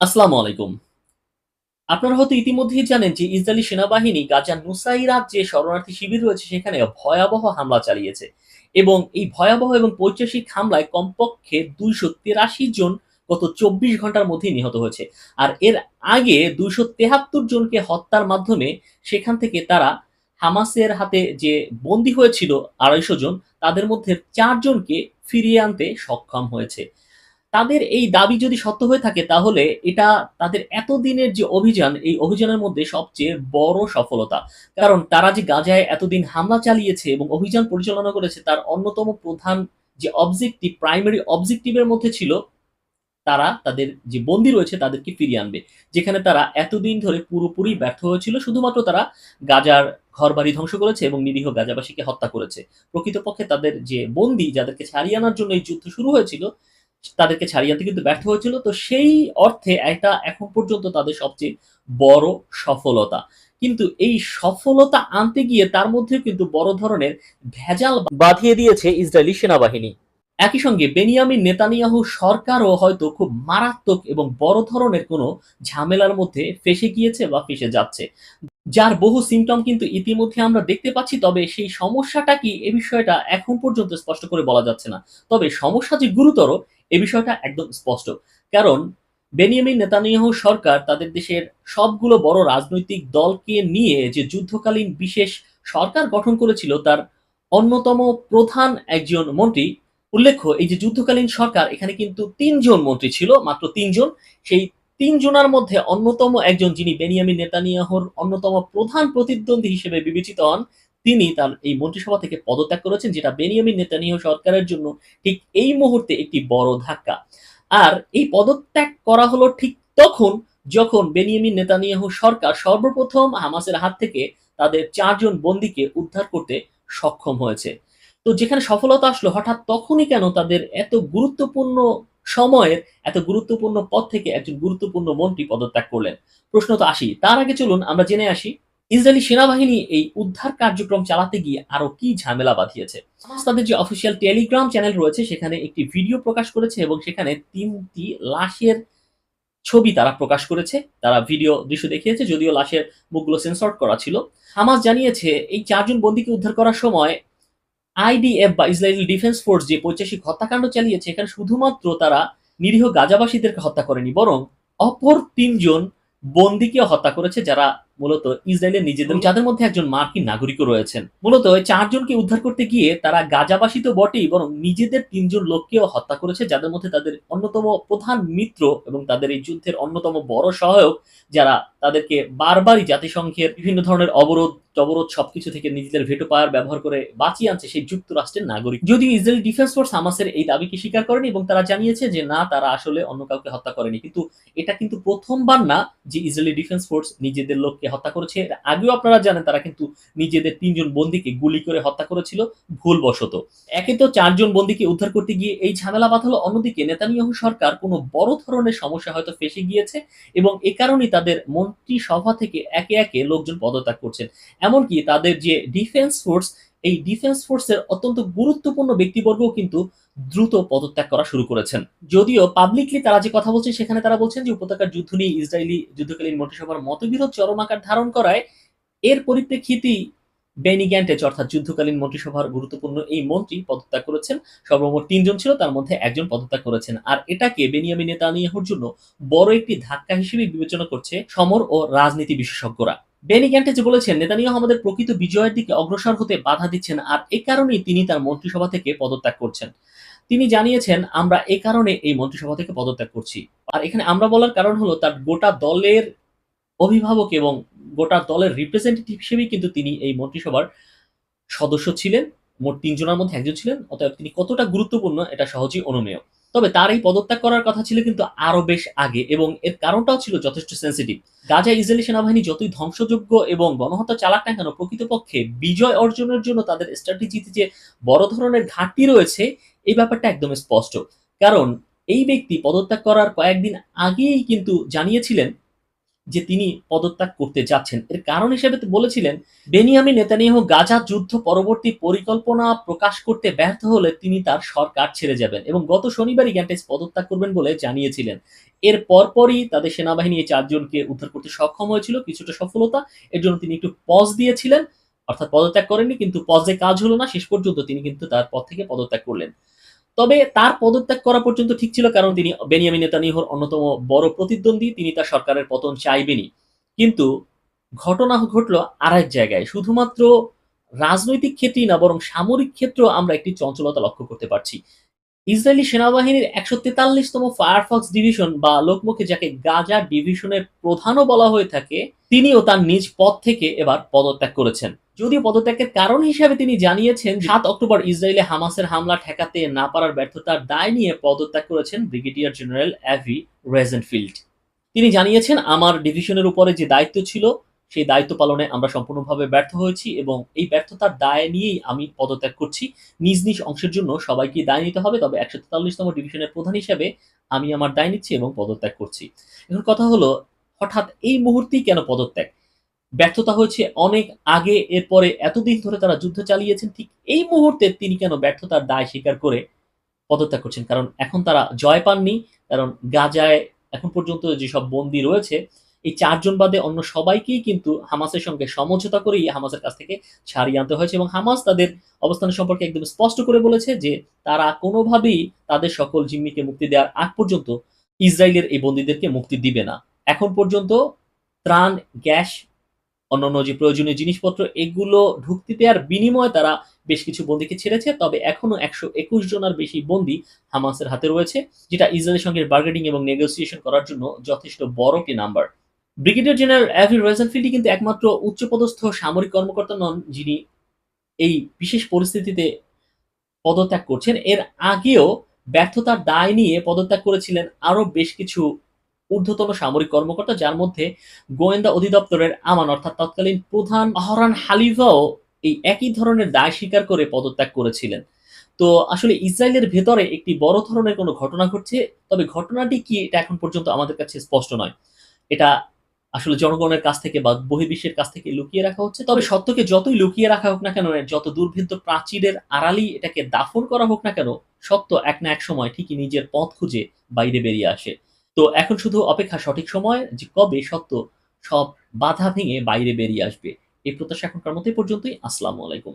আসসালামু আলাইকুম আপনারা হয়তো ইতিমধ্যেই জানেন যে ইসরায়েলি সেনাবাহিনী গাজার নুসাইরাত যে শরণার্থী শিবির রয়েছে, সেখানে ভয়াবহ হামলা চালিয়েছে এবং এই ভয়াবহ এবং পৈশাসিক হামলায় কমপক্ষে দুইশো তেরাশি জন গত চব্বিশ ঘণ্টার মধ্যেই নিহত হয়েছে। আর এর আগে দুইশো তেহাত্তর জনকে হত্যার মাধ্যমে সেখান থেকে তারা হামাসের হাতে যে বন্দী হয়েছিল আড়াইশো জন, তাদের মধ্যে চারজনকে ফিরিয়ে আনতে সক্ষম হয়েছে। তাদের এই দাবি যদি সত্য হয়ে থাকে, তাহলে এটা তাদের এতদিনের যে অভিযান, এই অভিযানের মধ্যে সবচেয়ে বড় সফলতা। কারণ তারা যে গাজায় এতদিন হামলা চালিয়েছে এবং অভিযান পরিচালনা করেছে, তার অন্যতম প্রধান যে অবজেক্টিভ প্রাইমারি অবজেক্টিভের মধ্যে ছিল, তারা তাদের যে বন্দী রয়েছে, তাদেরকে ফিরিয়ে আনবে। যেখানে তারা এতদিন ধরে পুরোপুরি ব্যর্থ হয়েছিল, শুধুমাত্র তারা গাজার ঘরবাড়ি ধ্বংস করেছে এবং নিরীহ গাজাবাসীকে হত্যা করেছে। প্রকৃতপক্ষে তাদের যে বন্দী, যাদেরকে ছাড়িয়ে আনার জন্য এই যুদ্ধ শুরু হয়েছিল তাদেরকে ছাড়িয়ে আনতে কিন্তু ব্যর্থ হয়েছিল। তো সেই অর্থে এটা এখন পর্যন্ত তাদের সবচেয়ে বড় সফলতা। কিন্তু এই সফলতা আনতে গিয়ে তার মধ্যেও কিন্তু বড় ধরনের ভেজাল বাঁধিয়ে দিয়েছে ইসরায়েলি সেনাবাহিনী। একই সঙ্গে বেনিয়ামিন নেতানিয়াহু সরকারও হয়তো খুব মারাত্মক এবং বড় ধরনের কোনো ঝামেলার মধ্যে ফেসে গিয়েছে বা ফেসে যাচ্ছে। যার বহু সিমটম কিন্তু ইতিমধ্যে আমরা দেখতে পাচ্ছি তবে সেই সমস্যাটা কি এ বিষয়টা এখন পর্যন্ত স্পষ্ট করে বলা যাচ্ছে না। তবে সমস্যা যে গুরুতর এ বিষয়টা একদম স্পষ্ট। কারণ বেনিয়ামিন নেতানিয়াহু সরকার তাদের দেশের সবগুলো বড় রাজনৈতিক দলকে নিয়ে যে যুদ্ধকালীন বিশেষ সরকার গঠন করেছিল, তার অন্যতম প্রধান একজন মন্ত্রী, উল্লেখ্য এই যে যুদ্ধকালীন সরকার, এখানে কিন্তু তিনজন মন্ত্রী ছিল, মাত্র তিনজন। সেই তিনজনের মধ্যে অন্যতম একজন যিনি বেনিয়ামিন নেতানিয়াহুর অন্যতম প্রধান প্রতিদ্বন্দ্বী হিসেবে বিবেচিত হন তিনি তার এই মন্ত্রিসভা থেকে পদত্যাগ করেছেন, যেটা বেনিয়ামিন নেতানিয়াহু সরকারের জন্য ঠিক এই মুহূর্তে একটি বড় ধাক্কা। আর এই পদত্যাগ করা হলো ঠিক তখন যখন বেনিয়ামিন নেতানিয়াহু সরকার সর্বপ্রথম হামাসের হাত থেকে তাদের চারজন বন্দীকে উদ্ধার করতে সক্ষম হয়েছে। তো যেখানে সফলতা আসলো, হঠাৎ তখনই কেন তাদের এত গুরুত্বপূর্ণ সময়ের, এত গুরুত্বপূর্ণ পদ থেকে একজন গুরুত্বপূর্ণ মন্ত্রী পদত্যাগ করলেন? প্রশ্ন তো আসি তার আগে চলুন আমরা জেনে আসি ইসরায়েলি সেনাবাহিনী এই উদ্ধার কার্যক্রম চালাতে গিয়ে আরও কি ঝামেলা বাঁধিয়েছে? তাদের যে অফিসিয়াল টেলিগ্রাম চ্যানেল রয়েছে, সেখানে একটি ভিডিও প্রকাশ করেছে এবং সেখানে তিনটি লাশের ছবি তারা প্রকাশ করেছে। তারা ভিডিও দৃশ্য দেখিয়েছে, যদিও লাশের মুখগুলো সেন্সর করা ছিল। হামাস জানিয়েছে, এই চারজন বন্দীকে উদ্ধার করার সময় আইডিএফ বা ইসরায়েলি ডিফেন্স ফোর্স যে পৈশাসিক হত্যাকাণ্ড চালিয়েছে, এখানে শুধুমাত্র তারা নিরীহ গাজাবাসীদেরকে হত্যা করেনি, বরং অপর তিনজন বন্দীকে হত্যা করেছে, যারা মূলত ইসরায়েলের নিজেদের যাদের মধ্যে একজন মার্কিন নাগরিকও রয়েছেন। মূলত ওই চারজনকে উদ্ধার করতে গিয়ে তারা গাজাবাসী তো বটেই বরং নিজেদের তিনজন লোককেও হত্যা করেছে যাদের মধ্যে তাদের অন্যতম প্রধান মিত্র এবং তাদের এই যুদ্ধের অন্যতম বড় সহায়ক যারা তাদেরকে বারবারই জাতিসংঘের বিভিন্ন ধরনের অবরোধ অবরোধ সবকিছু থেকে নিজেদের ভেটো পাওয়ার ব্যবহার করে বাঁচিয়ে আনছে সেই যুক্তরাষ্ট্রের নাগরিক। যদিও ইসরায়েল ডিফেন্স ফোর্স হামাসের এই দাবিকে স্বীকার করেনি এবং তারা জানিয়েছে যে না তারা আসলে অন্য কাউকে হত্যা করেনি। কিন্তু এটা কিন্তু প্রথমবার না যে ইসরায়েলি ডিফেন্স ফোর্স নিজেদের লোককে হত্যা করেছে এর আগেও আপনারা জানেন, তারা কিন্তু নিজেদের তিনজন বন্দীকে গুলি করে হত্যা করেছিল, ভুলবশত। একে তো চারজন বন্দীকে উদ্ধার করতে গিয়ে এই ঝামেলা বাঁধালো, অন্যদিকে নেতানিয়াহু সরকার কোনো বড় ধরনের সমস্যা হয়তো ফেসে গিয়েছে এবং এ কারণেই তাদের মন্ত্রিসভা থেকে একে একে লোকজন পদত্যাগ করছেন। এমনকি তাদের যে ডিফেন্স ফোর্স এই ডিফেন্স ফোর্সের অত্যন্ত গুরুত্বপূর্ণ ব্যক্তিবর্গও কিন্তু দ্রুত পদত্যাগ করা শুরু করেছেন। যদিও পাবলিকলি তারা যে কথা বলছেন সেখানে তারা বলছেন যে উপত্যকার যুদ্ধ নিয়ে ইসরায়েলি যুদ্ধকালীন মন্ত্রিসভার মতবিরোধ চরম আকার ধারণ করায় এর পরিপ্রেক্ষিতেই বেনি গ্যান্টেজ, অর্থাৎ যুদ্ধকালীন মন্ত্রিসভার গুরুত্বপূর্ণ এই মন্ত্রী, পদত্যাগ করেছেন। সর্বমোট তিনজন ছিল, তার মধ্যে একজন পদত্যাগ করেছেন। আর এটাকে বেনিয়ামি নেতানিয়াহুর জন্য বড় একটি ধাক্কা হিসেবে বিবেচনা করছে সমর ও রাজনীতি বিশেষজ্ঞরা। বেনি গ্যান্টেজ বলেছেন, নেতানিয়াহু আমাদের প্রকৃত বিজয়ের দিকে অগ্রসর হতে বাধা দিচ্ছেন আর এ কারণেই তিনি তার মন্ত্রিসভা থেকে পদত্যাগ করছেন। তিনি জানিয়েছেন, আমরা এ কারণে এই মন্ত্রিসভা থেকে পদত্যাগ করছি। আর এখানে আমরা বলার কারণ হলো, তার গোটা দলের অভিভাবক এবং গোটা দলের রিপ্রেজেন্টেটিভ হিসেবেই কিন্তু তিনি এই মন্ত্রিসভার সদস্য ছিলেন। মোট তিনজনের মধ্যে একজন ছিলেন, অতএব তিনি কতটা গুরুত্বপূর্ণ, এটা সহজেই অনুমেয়। তবে তার এই পদত্যাগ করার কথা ছিল কিন্তু আরও বেশ আগে এবং এর কারণটাও ছিল যথেষ্ট সেন্সিটিভ গাজা ইসরায়েলি সেনাবাহিনী যতই ধ্বংসযোগ্য এবং গণহত্যা চালাক না কেন, প্রকৃতপক্ষে বিজয় অর্জনের জন্য তাদের স্ট্র্যাটেজিতে যে বড় ধরনের ঘাটতি রয়েছে, এই ব্যাপারটা একদম স্পষ্ট। কারণ এই ব্যক্তি পদত্যাগ করার কয়েকদিন আগেই কিন্তু জানিয়েছিলেন যে তিনি পদত্যাগ করতে যাচ্ছেন। এর কারণ হিসেবে বলেছিলেন, বেনিয়ামিন নেতানিয়াহু গাজা যুদ্ধ পরবর্তী পরিকল্পনা প্রকাশ করতে ব্যর্থ হলে তিনি তার সরকার ছেড়ে যাবেন এবং গত শনিবারই গ্যান্টেস পদত্যাগ করবেন বলে জানিয়েছিলেন। এর পরপরই তাদের সেনাবাহিনী এই চারজনকে উদ্ধার করতে সক্ষম হয়েছিল, কিছুটা সফলতা। এর জন্য তিনি একটু পজ দিয়েছিলেন, অর্থাৎ পদত্যাগ করেননি, কিন্তু পজে কাজ হলো না, শেষ পর্যন্ত তিনি কিন্তু তার পদ থেকে পদত্যাগ করলেন। তবে তার পদত্যাগ করা পর্যন্ত ঠিক ছিল কারণ তিনি বেনিয়ামিন নেতানিহর অন্যতম বড় প্রতিদ্বন্দ্বী। তিনি তার সরকারের পতন চাইবেনই। কিন্তু ঘটনা ঘটলো এক জায়গায়। শুধুমাত্র রাজনৈতিক ক্ষেত্রেই না, বরং সামরিক ক্ষেত্রেও আমরা একটি চঞ্চলতা লক্ষ্য করতে পারছি। ইসরায়েলি সেনাবাহিনীর একশো তেতাল্লিশতম ফায়ারফক্স ডিভিশন বা লোকমুখে যাকে গাজা ডিভিশনের প্রধানও বলা হয়ে থাকে, তিনিও তার নিজ পদ থেকে এবার পদত্যাগ করেছেন। যদিও পদত্যাগের কারণ হিসাবে তিনি জানিয়েছেন সাত অক্টোবর ইসরায়েলে হামাসের হামলা ঠেকাতে না পারার ব্যর্থতার দায় নিয়ে পদত্যাগ করেছেন ব্রিগেডিয়ার জেনারেল অ্যাভি রেজেনফিল্ড। তিনি জানিয়েছেন, আমার ডিভিশনের উপরে যে দায়িত্ব ছিল, সেই দায়িত্ব পালনে আমরা সম্পূর্ণভাবে ব্যর্থ হয়েছি এবং এই ব্যর্থতার দায় নিয়েই আমি পদত্যাগ করছি। নিজ নিজ অংশের জন্য সবাইকে দায় নিতে হবে, তবে একশো তেতাল্লিশতম ডিভিশনের প্রধান হিসেবে আমি আমার দায় নিচ্ছি এবং পদত্যাগ করছি। এখন কথা হলো, হঠাৎ এই মুহূর্তেই কেন পদত্যাগ? ব্যর্থতা হয়েছে অনেক আগে, এরপরে এতদিন ধরে তারা যুদ্ধ চালিয়েছেন, ঠিক এই মুহূর্তে তিনি কেন ব্যর্থতার দায় স্বীকার করে পদত্যাগ করছেন? কারণ এখন তারা জয় পাননি, কারণ গাজায় এখন পর্যন্ত যেসব বন্দী রয়েছে, এই চারজন বাদে অন্য সবাইকেই কিন্তু হামাসের সঙ্গে সমঝোতা করেই হামাসের কাছ থেকে ছাড়িয়ে আনতে হয়েছে এবং হামাস তাদের অবস্থান সম্পর্কে একদম স্পষ্ট করে বলেছে যে তারা কোনোভাবেই তাদের সকল জিম্মিকে মুক্তি দেওয়ার আগ পর্যন্ত ইসরায়েলের এই বন্দীদেরকে মুক্তি দিবে না। এখন পর্যন্ত ত্রাণ, গ্যাস অন্যান্য যে প্রয়োজনীয় জিনিসপত্র, এগুলো ঢুকতে দেওয়ার বিনিময়ে তারা বেশ কিছু বন্দীকে ছেড়েছে। তবে এখনও একশো একুশ জনের বেশি বন্দী হামাসের হাতে রয়েছে, যেটা ইসরায়েলের সঙ্গে বার্গেনিং এবং নেগোসিয়েশন করার জন্য যথেষ্ট বড় একটি নাম্বার ব্রিগেডিয়ার জেনারেল অ্যাভি রয়েজেনফিল্ডই কিন্তু একমাত্র উচ্চপদস্থ সামরিক কর্মকর্তা নন, যিনি এই বিশেষ পরিস্থিতিতে পদত্যাগ করছেন। এর আগেও ব্যর্থতার দায় নিয়ে পদত্যাগ করেছিলেন আরও বেশ কিছু ঊর্ধ্বতন সামরিক কর্মকর্তা, যার মধ্যে গোয়েন্দা অধিদপ্তরের আমান, অর্থাৎ তৎকালীন প্রধান আহরান হালিফাও এই একই ধরনের দায় স্বীকার করে পদত্যাগ করেছিলেন। তো আসলে ইসরায়েলের ভেতরে একটি বড় ধরনের কোনো ঘটনা ঘটছে, তবে ঘটনাটি কি এটা এখন পর্যন্ত আমাদের কাছে স্পষ্ট নয়। এটা আসলে জনগণের কাছ থেকে বা বহির্বিশ্বের কাছ থেকে লুকিয়ে রাখা হচ্ছে, তবে সত্যকে যতই লুকিয়ে রাখা হোক না কেন যত দুর্ভেদ্য প্রাচীরের আড়ালি এটাকে দাফন করা হোক না কেন, সত্য এক না এক সময় ঠিকই নিজের পথ খুঁজে বাইরে বেরিয়ে আসে। তো এখন শুধু অপেক্ষা সঠিক সময় যে কবে সত্য সব বাধা ভেঙে বাইরে বেরিয়ে আসবে। এই প্রত্যাশা এখনকার মতো পর্যন্তই। আসসালামু আলাইকুম।